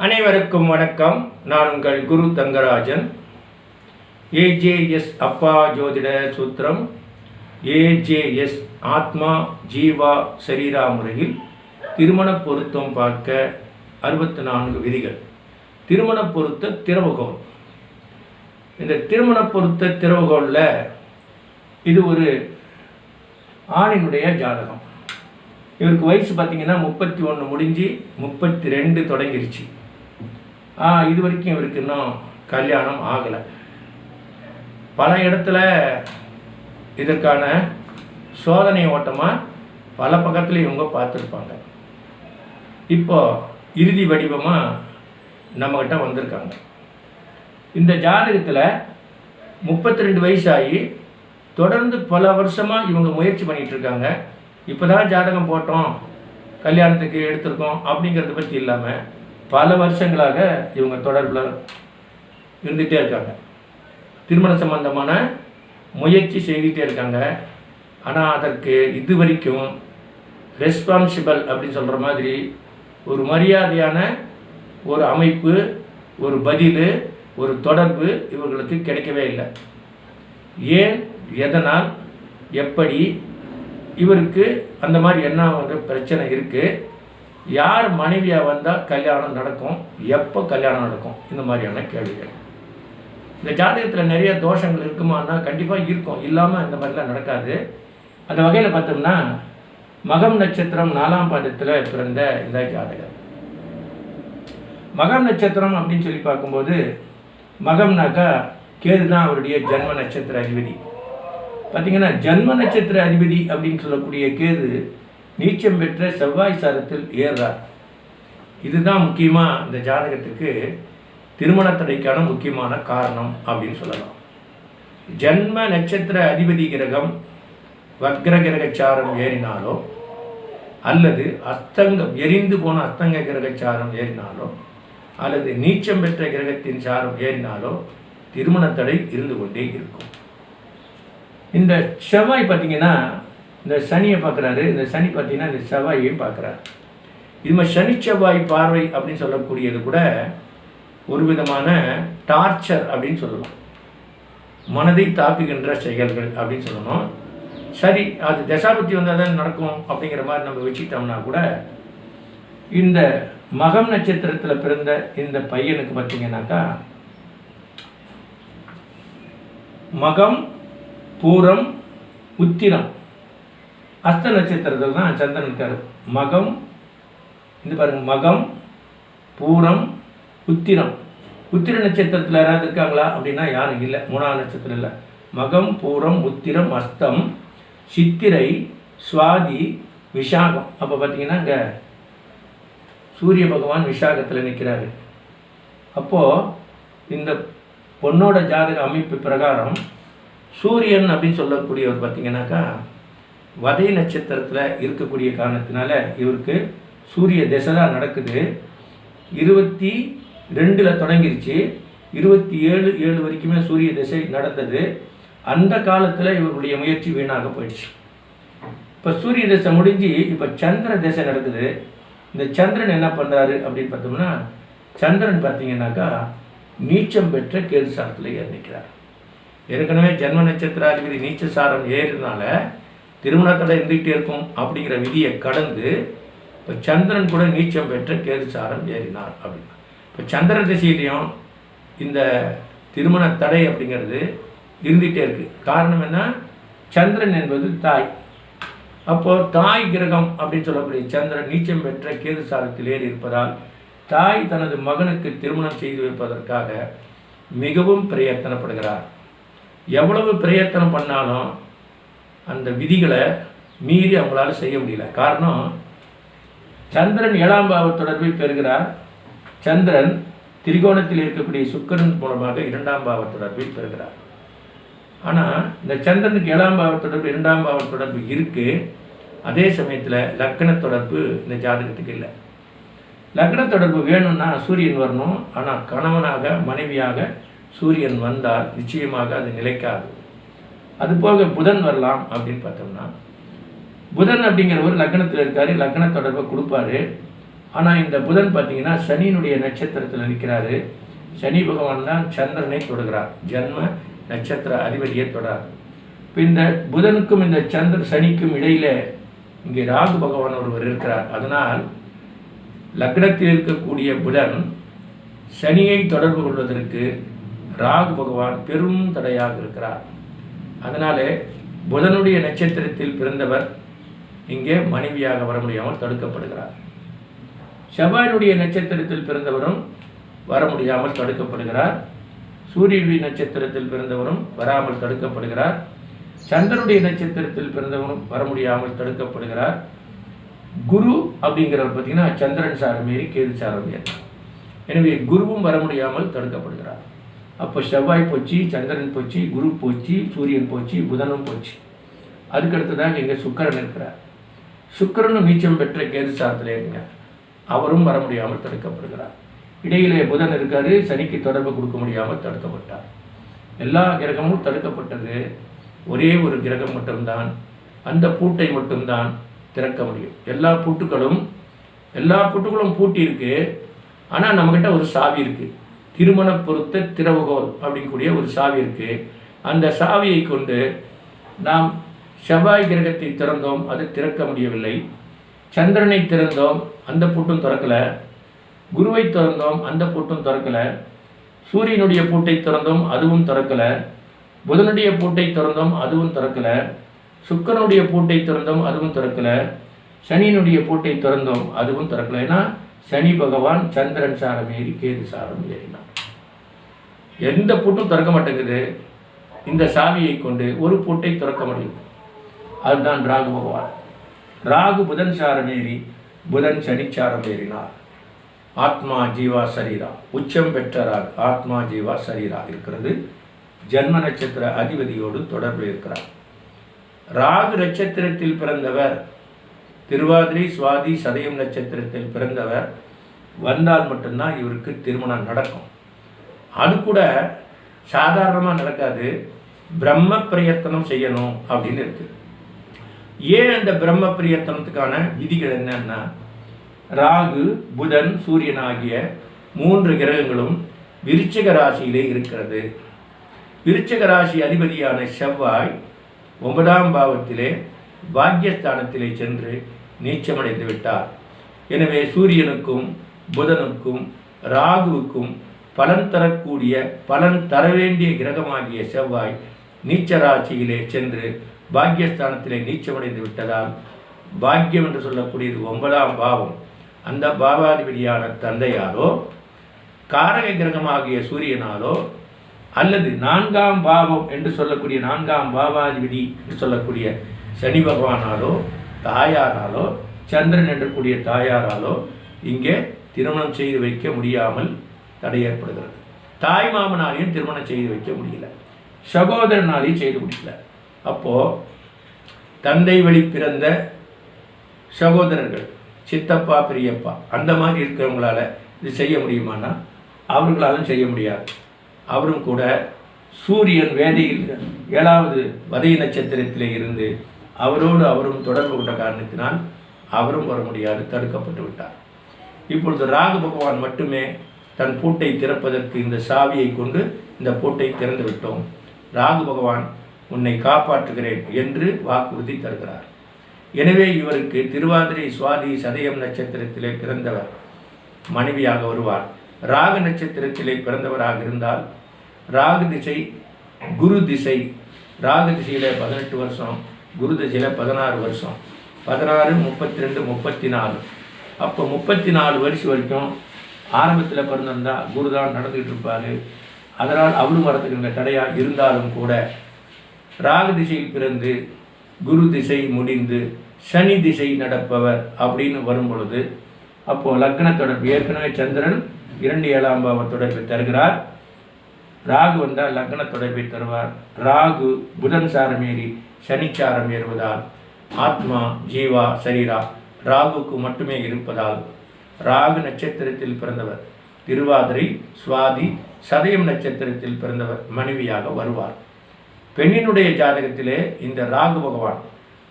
அனைவருக்கும் வணக்கம். நான் உங்கள் குரு தங்கராஜன். ஏஜேஎஸ் அப்பா ஜோதிட சூத்திரம். ஏஜேஎஸ் ஆத்மா ஜீவா சரீரா முறையில் திருமண பொருத்தம் பார்க்க அறுபத்தி நான்கு விதிகள். திருமண பொருத்த திறவுகோல் இந்த திருமண பொருத்த திறவுகோலில் இது ஒரு ஆணினுடைய ஜாதகம். இவருக்கு வயசு பார்த்தீங்கன்னா முப்பத்தி ஒன்று முடிஞ்சு முப்பத்தி ரெண்டு தொடங்கிருச்சு. இது வரைக்கும் இவருக்கு இன்னும் கல்யாணம் ஆகலை. பல இடத்துல இதற்கான சோதனை ஓட்டமாக பல பக்கத்தில் இவங்க பார்த்துருப்பாங்க. இப்போ இறுதி வடிவமாக நம்மக்கிட்ட வந்திருக்காங்க. இந்த ஜாதகத்தில் முப்பத்தி ரெண்டு வயசாகி தொடர்ந்து பல வருஷமாக இவங்க முயற்சி பண்ணிகிட்டு இருக்காங்க இப்போ தான் ஜாதகம் போட்டோம் கல்யாணத்துக்கு எடுத்திருக்கோம் அப்படிங்கிறத பற்றி இல்லாமல் பல வருஷங்களாக இவங்க தொடர்பில் இருந்துகிட்டே இருக்காங்க. திருமண சம்பந்தமான முயற்சி செய்துகிட்டே இருக்காங்க. ஆனால் அதற்கு இது வரைக்கும் ரெஸ்பான்சிபிள் அப்படின்னு சொல்கிற மாதிரி ஒரு மரியாதையான ஒரு அமைப்பு ஒரு பதில் ஒரு தொடர்பு இவர்களுக்கு கிடைக்கவே இல்லை. ஏன்? எதனால்? எப்படி? இவருக்கு அந்த மாதிரி என்ன ஒரு பிரச்சனை இருக்குது யார் மனைவியாக வந்தால் கல்யாணம் நடக்கும்? எப்போ கல்யாணம் நடக்கும்? இந்த மாதிரியான கேள்விகள். இந்த ஜாதகத்தில் நிறைய தோஷங்கள் இருக்குமான்னா கண்டிப்பாக இருக்கும். இல்லாமல் இந்த மாதிரிலாம் நடக்காது. அந்த வகையில் பார்த்தோம்னா மகம் நட்சத்திரம் நாலாம் பாதத்தில் பிறந்த இந்த ஜாதகம் மகம் நட்சத்திரம் அப்படின்னு சொல்லி பார்க்கும்போது மகம்னாக்கா கேது தான் அவருடைய ஜென்ம நட்சத்திர அதிபதி. பார்த்தீங்கன்னா ஜன்ம நட்சத்திர அதிபதி அப்படின்னு சொல்லக்கூடிய கேது நீச்சம் பெற்ற செவ்வாய் சாரத்தில் ஏறுறார். இதுதான் முக்கியமாக இந்த ஜாதகத்துக்கு திருமண தடைக்கான முக்கியமான காரணம் அப்படின்னு சொல்லலாம். ஜன்ம நட்சத்திர அதிபதி கிரகம் வக்ர கிரகச்சாரம் ஏறினாலோ அல்லது அஸ்தங்கம் எரிந்து போன அஸ்தங்க கிரகச்சாரம் ஏறினாலோ அல்லது நீச்சம் பெற்ற கிரகத்தின் சாரம் ஏறினாலோ திருமண தடை இருந்து கொண்டே இருக்கும். இந்த செவ்வாய் பார்த்தீங்கன்னா இந்த சனியை பார்க்குறாரு இந்த சனி பார்த்தீங்கன்னா இந்த செவ்வாயையும் பார்க்குறாரு. இது மாதிரி சனி செவ்வாய் பார்வை அப்படின்னு சொல்லக்கூடியது கூட ஒரு விதமான டார்ச்சர் அப்படின்னு சொல்லலாம். மனதை தாக்குகின்ற செயல்கள் அப்படின்னு சொல்லணும். சரி அது தசாபத்தி வந்தால் தான் நடக்கும் அப்படிங்கிற மாதிரி நம்ம வச்சுக்கிட்டோம்னா கூட இந்த மகம் நட்சத்திரத்தில் பிறந்த இந்த பையனுக்கு பார்த்தீங்கன்னாக்கா மகம் பூரம் உத்திரம் அஸ்த நட்சத்திரத்தில் தான் சந்திரன் இருக்கார். மகம் இது பாருங்க மகம் பூரம் உத்திரம். உத்திர நட்சத்திரத்தில் யாராவது இருக்காங்களா? அப்படின்னா யாரும் இல்லை. மூணாவது நட்சத்திரம் இல்லை. மகம் பூரம் உத்திரம் அஸ்தம் சித்திரை சுவாதி விஷாகம். அப்போ பார்த்தீங்கன்னா இங்கே சூரிய பகவான் விஷாகத்தில் நிற்கிறாரு அப்போது இந்த பொண்ணோட ஜாதக அமைப்பு பிரகாரம் சூரியன் அப்படின்னு சொல்லக்கூடியவர் பார்த்தீங்கன்னாக்கா வதை நட்சத்திரத்தில் இருக்கக்கூடிய காரணத்தினால இவருக்கு சூரிய திசை தான் நடக்குது. இருபத்தி ரெண்டில் தொடங்கிருச்சு. இருபத்தி ஏழு ஏழு வரைக்குமே சூரிய திசை நடந்தது. அந்த காலத்தில் இவருடைய முயற்சி வீணாக போயிடுச்சு. இப்போ சூரிய திசை முடிஞ்சு இப்போ சந்திர திசை நடக்குது. இந்த சந்திரன் என்ன பண்ணுறாரு அப்படின்னு பார்த்தோம்னா சந்திரன் பார்த்தீங்கன்னாக்கா நீச்சம் பெற்ற கேது சாரத்தில் ஏறிக்கிறார் ஏற்கனவே ஜென்ம நட்சத்திர அதிபதி நீச்ச சாரம் ஏறினால திருமணத்தில் இருந்துகிட்டே இருக்கும் அப்படிங்கிற விதியை கடந்து இப்போ சந்திரன் கூட நீச்சம் பெற்ற கேது ஏறினார் அப்படின்னா. இப்போ சந்திர திசையிலையும் இந்த திருமண தடை அப்படிங்கிறது இருந்துகிட்டே இருக்குது காரணம் என்ன? சந்திரன் என்பது தாய். அப்போது தாய் கிரகம் அப்படின்னு சொல்லக்கூடிய சந்திரன் நீச்சம் பெற்ற கேதுசாரத்தில் ஏறி இருப்பதால் தாய் தனது மகனுக்கு திருமணம் செய்து வைப்பதற்காக மிகவும் பிரயத்தனப்படுகிறார். எவ்வளவு பிரயத்தனம் பண்ணாலும் அந்த விதிகளை மீறி அவங்களால செய்ய முடியல. காரணம் சந்திரன் ஏழாம் பாவ தொடர்பை பெறுகிறார். சந்திரன் திரிகோணத்தில் இருக்கக்கூடிய சுக்கரன் மூலமாக இரண்டாம் பாவ தொடர்பை பெறுகிறார். ஆனால் இந்த சந்திரனுக்கு ஏழாம் பாவ தொடர்பு இரண்டாம் பாவ தொடர்பு இருக்குது அதே சமயத்தில் லக்கண தொடர்பு இந்த ஜாதகத்துக்கு இல்லை. லக்ன தொடர்பு வேணும்னா சூரியன் வரணும். ஆனால் கணவனாக மனைவியாக சூரியன் வந்தால் நிச்சயமாக அது நிலைக்காது. அது போக புதன் வரலாம் அப்படின்னு பார்த்தோம்னா புதன் அப்படிங்கிறவர் லக்னத்தில் இருக்காரு லக்ன தொடர்பை கொடுப்பாரு. ஆனால் இந்த புதன் பார்த்தீங்கன்னா சனியினுடைய நட்சத்திரத்தில் நிற்கிறாரு. சனி பகவான் தான் சந்திரனை தொடுகிறார். ஜென்ம நட்சத்திர அதிபதியை தொடார் இப்போ இந்த புதனுக்கும் இந்த சந்திர சனிக்கும் இடையில் இங்கே ராகு பகவான் ஒருவர் இருக்கிறார். அதனால் லக்னத்தில் இருக்கக்கூடிய புதன் சனியை தொடர்பு கொள்வதற்கு ராகு பகவான் பெரும் தடையாக இருக்கிறார். அதனாலே புதனுடைய நட்சத்திரத்தில் பிறந்தவர் இங்கே மனைவியாக வர முடியாமல் தடுக்கப்படுகிறார். செவ்வாயினுடைய நட்சத்திரத்தில் பிறந்தவரும் வர முடியாமல் தடுக்கப்படுகிறார். சூரியனுடைய நட்சத்திரத்தில் பிறந்தவரும் வராமல் தடுக்கப்படுகிறார். சந்திரனுடைய நட்சத்திரத்தில் பிறந்தவரும் வர முடியாமல் தடுக்கப்படுகிறார். குரு அப்படிங்கிறவர் பார்த்தீங்கன்னா சந்திரன் சாரம் மாரி கேது சாரம் எனவே குருவும் வர முடியாமல் தடுக்கப்படுகிறார். அப்போ செவ்வாய் போச்சு சந்திரன் போச்சு குரு போச்சு சூரியன் போச்சு புதனும் போச்சு. அதுக்கடுத்ததாக இங்கே சுக்கரன் இருக்கிறார். சுக்கிரனும் நீச்சம் பெற்ற கேது சாரத்தில் இருங்க அவரும் வர முடியாமல் தடுக்கப்படுகிறார். இடையிலே புதன் இருக்காரு சனிக்கு தொடர்பு கொடுக்க முடியாமல் தடுக்கப்பட்டார். எல்லா கிரகமும் தடுக்கப்பட்டது ஒரே ஒரு கிரகம் மட்டும்தான். அந்த பூட்டை மட்டும்தான் திறக்க முடியும். எல்லா பூட்டுகளும் எல்லா பூட்டுகளும் பூட்டி இருக்கு ஆனால் நம்மக்கிட்ட ஒரு சாவி இருக்குது திருமண பொருத்த திறவுகோல் அப்படிங்கக்கூடிய ஒரு சாவி இருக்கு. அந்த சாவியை கொண்டு நாம் செவ்வாய் கிரகத்தை திறந்தோம் அது திறக்க முடியவில்லை. சந்திரனை திறந்தோம் அந்த பூட்டும் திறக்கல. குருவை திறந்தோம் அந்த பூட்டும் திறக்கல. சூரியனுடைய பூட்டை திறந்தோம் அதுவும் திறக்கலை. புதனுடைய பூட்டை திறந்தோம் அதுவும் திறக்கலை. சுக்கரனுடைய பூட்டை திறந்தோம் அதுவும் திறக்கலை. சனியினுடைய பூட்டை திறந்தோம் அதுவும் திறக்கலை. ஏன்னா சனி பகவான் சந்திரன் சாரம் ஏறி கேது சாரம் ஏறினான் எந்த பூட்டும் திறக்க மாட்டேங்குது. இந்த சாவியை கொண்டு ஒரு பூட்டை திறக்க முடியும். அதுதான் ராகு பகவான். ராகு புதன் சாரம் ஏறி புதன் சனிச்சாரம் ஏறினார். ஆத்மா ஜீவா சரீரா. உச்சம் பெற்ற ராகு ஆத்மா ஜீவா சரீரா இருக்கிறது. ஜன்ம நட்சத்திர அதிபதியோடு தொடர்பு இருக்கிறார். ராகு நட்சத்திரத்தில் பிறந்தவர் திருவாதிரை சுவாதி சதயம் நட்சத்திரத்தில் பிறந்தவர். வந்தால் மட்டும்தான் இவருக்கு திருமணம் நடக்கும். அது கூட சாதாரணமாக நடக்காது. பிரம்ம பிரயத்தனம் செய்யணும் அப்படின்னு இருக்கு. ஏன் அந்த பிரம்ம பிரயத்தனத்துக்கான விதிகள் என்னன்னா ராகு புதன் சூரியன் ஆகிய மூன்று கிரகங்களும் விருச்சிக ராசியிலே இருக்கிறது. விருச்சிக ராசி அதிபதியான செவ்வாய் ஒன்பதாம் பாவத்திலே பாக்கியஸ்தானத்திலே சென்று நீச்சமடைந்து விட்டார் எனவே சூரியனுக்கும் புதனுக்கும் ராகுவுக்கும் பலன் தரக்கூடிய பலன் தர வேண்டிய கிரகமாகிய செவ்வாய் நீச்ச ராசியிலே சென்று பாக்கியஸ்தானத்திலே நீச்சமடைந்து விட்டதால் பாக்கியம் என்று சொல்லக்கூடியது ஒன்பதாம் பாவம். அந்த பாவாதிபதியான தந்தையாலோ காரக கிரகமாகிய சூரியனாலோ அல்லது நான்காம் பாவம் என்று சொல்லக்கூடிய நான்காம் பாவாதிபதி என்று சொல்லக்கூடிய சனி பகவானாலோ தாயாராலோ சந்திரன் என்றக்கூடிய தாயாராலோ இங்கே திருமணம் செய்து வைக்க முடியாமல் தடை ஏற்படுகிறது. தாய் மாமனாலையும் திருமணம் செய்து வைக்க முடியல. சகோதரனாலையும் செய்து முடியல. அப்போது தந்தை வழி பிறந்த சகோதரர்கள் சித்தப்பா பெரியப்பா அந்த மாதிரி இருக்கிறவங்களால இது செய்ய முடியுமானா அவர்களாலும் செய்ய முடியாது. அவரும் கூட சூரியன் வேதையில் ஏழாவது வதை நட்சத்திரத்தில் இருந்து அவரோடு அவரும் தொடர்பு கொண்ட காரணத்தினால் அவரும் வர முடியாது தடுக்கப்பட்டு விட்டார். இப்பொழுது ராகு பகவான் மட்டுமே தன் பூட்டை திறப்பதற்கு இந்த சாவியை கொண்டு இந்த பூட்டை திறந்து விட்டோம். ராகு பகவான் உன்னை காப்பாற்றுகிறேன் என்று வாக்குறுதி தருகிறார். எனவே இவருக்கு திருவாதிரை சுவாதி சதயம் நட்சத்திரத்திலே பிறந்தவர் மனைவியாக வருவார். ராகு நட்சத்திரத்திலே பிறந்தவராக இருந்தால் ராகு திசை குரு திசை. ராகு திசையில் பதினெட்டு வருஷம் குரு திசையில் பதினாறு வருஷம். பதினாறு முப்பத்தி ரெண்டு முப்பத்தி நாலு அப்போ முப்பத்தி நாலு வருஷம் வரைக்கும் ஆரம்பத்தில் பிறந்திருந்தா குரு தான் நடந்துக்கிட்டு இருப்பார். அதனால் அவரும் வரதுக்கு தடையாக இருந்தாலும் கூட ராகு திசையில் பிறந்து குரு திசை முடிந்து சனி திசை நடப்பவர் அப்படின்னு வரும் பொழுது அப்போது லக்ன தொடர்பு ஏற்கனவே சந்திரன் இரண்டு ஏழாம் பாவ தொடர்பை தருகிறார். ராகு வந்தால் லக்ன தொடர்பை தருவார். ராகு புதன் சாரமேறி சனிச்சாரம் ஏறுவதால் ஆத்மா ஜீவா சரீரா ராகுக்கு மட்டுமே இருப்பதால் ராகு நட்சத்திரத்தில் பிறந்தவர். திருவாதிரை சுவாதி சதயம் நட்சத்திரத்தில் பிறந்தவர் மனைவியாக வருவார். பெண்ணினுடைய ஜாதகத்திலே இந்த ராகு பகவான்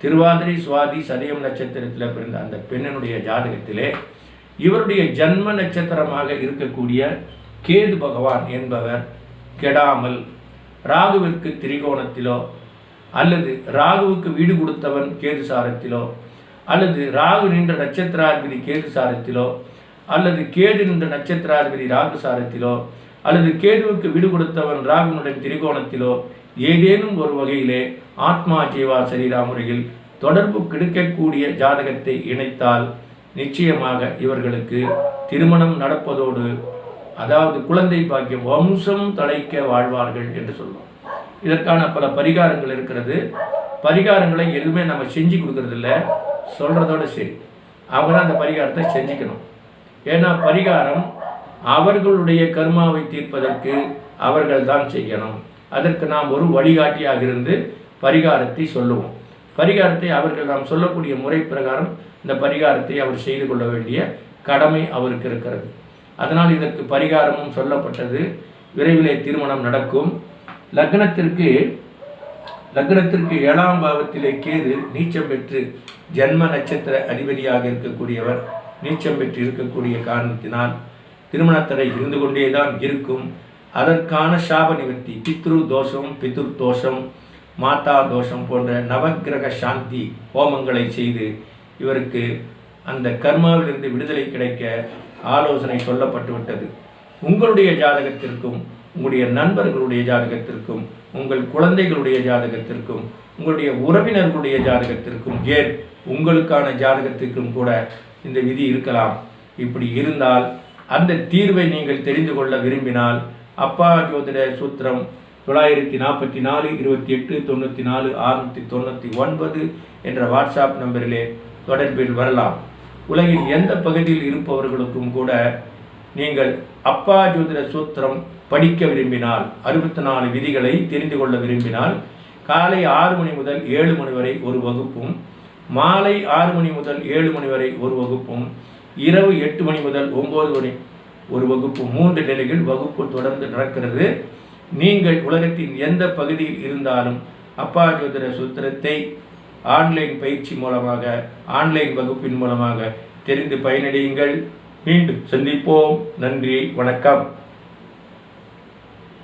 திருவாதிரை சுவாதி சதயம் நட்சத்திரத்தில் பிறந்த அந்த பெண்ணினுடைய ஜாதகத்திலே இவருடைய ஜன்ம நட்சத்திரமாக இருக்கக்கூடிய கேது பகவான் என்பவர் கெடாமல் ராகுவிற்கு திரிகோணத்திலோ அல்லது ராகுவுக்கு வீடு கொடுத்தவன் கேது சாரத்திலோ அல்லது ராகு நின்ற நட்சத்திராதிபதி கேது சாரத்திலோ அல்லது கேது நின்ற நட்சத்திராதிபதி ராகு சாரத்திலோ அல்லது கேதுவுக்கு வீடு கொடுத்தவன் ராகுனுடன் திரிகோணத்திலோ ஏதேனும் ஒரு வகையிலே ஆத்மா ஜீவா சரீரா முறையில் தொடர்பு கிடைக்கக்கூடிய ஜாதகத்தை இணைத்தால் நிச்சயமாக இவர்களுக்கு திருமணம் நடப்பதோடு அதாவது குழந்தை பாக்கியம் வம்சம் தலைக்க வாழ்வார்கள் என்று சொல்லுவோம். இதற்கான பல பரிகாரங்கள் இருக்கிறது. பரிகாரங்களை எதுவுமே நம்ம செஞ்சு கொடுக்கறதில்ல. சொல்கிறதோட சரி. அவங்க தான் அந்த பரிகாரத்தை செஞ்சுக்கணும். ஏன்னா பரிகாரம் அவர்களுடைய கர்மாவை தீர்ப்பதற்கு அவர்கள் தான் செய்யணும். அதற்கு நாம் ஒரு வழிகாட்டியாக இருந்து பரிகாரத்தை சொல்லுவோம். பரிகாரத்தை அவர்கள் நாம் சொல்லக்கூடிய முறை பிரகாரம் இந்த பரிகாரத்தை அவர் செய்து கொள்ள வேண்டிய கடமை அவருக்கு இருக்கிறது. அதனால் இதற்கு பரிகாரமும் சொல்லப்பட்டது. விரைவிலே திருமணம் நடக்கும். லக்னத்திற்கு லக்னத்திற்கு ஏழாம் பாவத்திலே கேது நீச்சம் பெற்று ஜன்ம நட்சத்திர அதிபதியாக இருக்கக்கூடியவர் நீச்சம் பெற்று இருக்கக்கூடிய காரணத்தினால் திருமணத்தடை இருந்து கொண்டே தான் இருக்கும். அதற்கான சாப நிவர்த்தி பித்ரு தோஷம் பிதுர் தோஷம் மாதா தோஷம் போன்ற நவக்கிரக சாந்தி ஹோமங்களை செய்து இவருக்கு அந்த கர்மாவிலிருந்து விடுதலை கிடைக்க ஆலோசனை சொல்லப்பட்டுவிட்டது. உங்களுடைய ஜாதகத்திற்கும் உங்களுடைய நண்பர்களுடைய ஜாதகத்திற்கும் உங்கள் குழந்தைகளுடைய ஜாதகத்திற்கும் உங்களுடைய உறவினர்களுடைய ஜாதகத்திற்கும் ஏன் உங்களுக்கான ஜாதகத்திற்கும் கூட இந்த விதி இருக்கலாம். இப்படி இருந்தால் அந்த தீர்வை நீங்கள் தெரிந்து கொள்ள விரும்பினால் அப்பா ஜோதிட சூத்திரம் தொள்ளாயிரத்தி நாற்பத்தி நாலு இருபத்தி எட்டு தொண்ணூற்றி நாலு அறுநூற்றி தொண்ணூற்றி ஒன்பது என்ற வாட்ஸ்அப் நம்பரிலே தொடர்பில் வரலாம். உலகின் எந்த பகுதியில் இருப்பவர்களுக்கும் கூட நீங்கள் அப்பா ஜோதிட சூத்திரம் படிக்க விரும்பினால் அறுபத்தி நாலு விதிகளை தெரிந்து கொள்ள விரும்பினால் காலை ஆறு மணி முதல் ஏழு மணி வரை ஒரு வகுப்பும் மாலை ஆறு மணி முதல் ஏழு மணி வரை ஒரு வகுப்பும் இரவு எட்டு மணி முதல் ஒம்பது மணி ஒரு வகுப்பு மூன்று நிலையில் வகுப்பு தொடர்ந்து நடக்கிறது. நீங்கள் உலகத்தின் எந்த பகுதியில் இருந்தாலும் அப்பா ஜோதிட சூத்திரத்தை ஆன்லைன் பயிற்சி மூலமாக ஆன்லைன் வகுப்பின் மூலமாக தெரிந்து பயனடையுங்கள். மீண்டும் சந்திப்போம். நன்றி வணக்கம்.